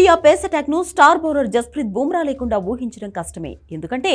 Team India pace అటాక్ను star bowler Jasprit Bumrah లేకుండా ఊహించడం కష్టమే. ఎందుకంటే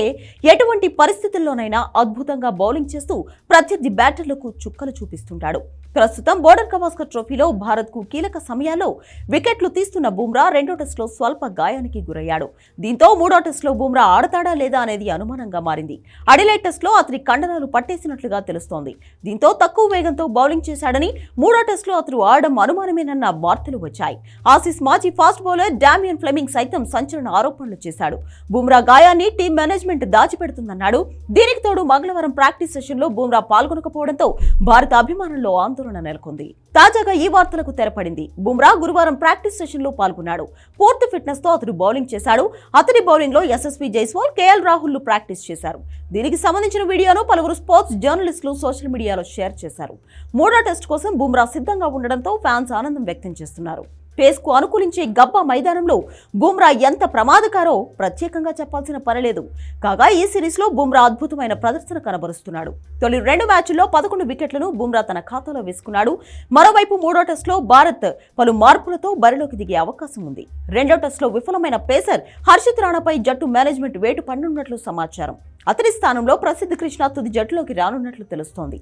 ఎటువంటి పరిస్థితుల్లోనైనా అద్భుతంగా బౌలింగ్ చేస్తూ ప్రత్యర్థి బ్యాటర్లకు చుక్కలు చూపిస్తుంటాడు. ప్రస్తుతం బోర్డర్ గవాస్కర్ ట్రోఫీలో భారత్కు కీలక సమయాల్లో వికెట్లు తీస్తున్న బుమ్రా రెండో టెస్టులో స్వల్ప గాయానికి గురయ్యాడు. దీంతో మూడో టెస్టులో బుమ్రా ఆడతాడా లేదా అనేది అనుమానంగా మారింది. అడిలైట్ టెస్టులో అతని కండరాలు పట్టేసినట్లుగా తెలుస్తోంది. దీంతో తక్కువ వేగంతో బౌలింగ్ చేశాడని మూడో టెస్టులో అతను ఆడడం అనుమానమేనన్న వార్తలు వచ్చాయి. ఆసీస్ మాజీ ఫాస్ట్ బౌలర్ డామియన్ ఫ్లెమింగ్ సైతం సంచలన ఆరోపణలు చేశాడు. బుమ్రా గాయాన్ని టీం మేనేజ్మెంట్ దాచిపెడుతుందన్నాడు. దీనికి తోడు మంగళవారం ప్రాక్టీస్ సెషన్లో బుమ్రా పాల్గొనకపోవడంతో భారత అభిమానుల్లో ఆందోళన నెలకొంది. తాజాగా ఈ వార్తలకు తెరపడింది. బుమ్రా గురువారం ప్రాక్టీస్ సెషన్లో పాల్గొన్నాడు. పూర్తి ఫిట్నెస్తో అతడు బౌలింగ్ చేశాడు. అతడి బౌలింగ్లో యశస్వి జైస్వాల్ కేఎల్ రాహుల్ ప్రాక్టీస్ చేశారు. దీనికి సంబంధించిన వీడియోను పలువురు స్పోర్ట్స్ జర్నలిస్టులు సోషల్ మీడియాలో షేర్ చేశారు. మూడో టెస్ట్ కోసం బుమ్రా సిద్ధంగా ఉండడంతో ఫ్యాన్స్ ఆనందం వ్యక్తం చేస్తున్నారు. పేస్కు అనుకూలించే గబ్బా మైదానంలో బుమ్రా ఎంత ప్రమాదకారో ప్రత్యేకంగా చెప్పాల్సిన పనిలేదు కాగా ఈ సిరీస్లో బుమ్రా అద్భుతమైన ప్రదర్శన కనబరుస్తున్నాడు. తొలి రెండు మ్యాచ్ల్లో పదకొండు వికెట్లను బుమ్రా తన ఖాతాలో వేసుకున్నాడు. మరోవైపు మూడో టెస్టులో భారత్ పలు మార్పులతో బరిలోకి దిగే అవకాశం ఉంది. రెండో టెస్టులో విఫలమైన పేసర్ హర్షిత్ రాణాపై జట్టు మేనేజ్మెంట్ వేటు పన్నున్నట్లు సమాచారం. అతని స్థానంలో ప్రసిద్ధ కృష్ణ తుది జట్టులోకి రానున్నట్లు తెలుస్తోంది.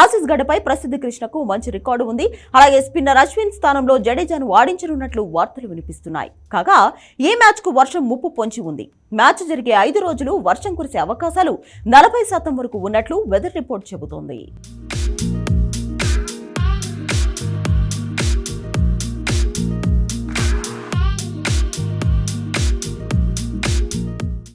ఆసీస్ గడ్డపై ప్రసిద్ధ కృష్ణకు మంచి రికార్డు ఉంది. అలాగే స్పిన్నర్ అశ్విన్ స్థానంలో జడేజాను ఆడించనున్నట్లు వార్తలు వినిపిస్తున్నాయి. కాగా ఈ మ్యాచ్కు వర్షం ముప్పు పొంచి ఉంది? మ్యాచ్ జరిగే ఐదు రోజులు వర్షం కురిసే అవకాశాలు నలభై శాతం వరకు ఉన్నట్లు వెదర్ రిపోర్ట్ చెబుతోంది.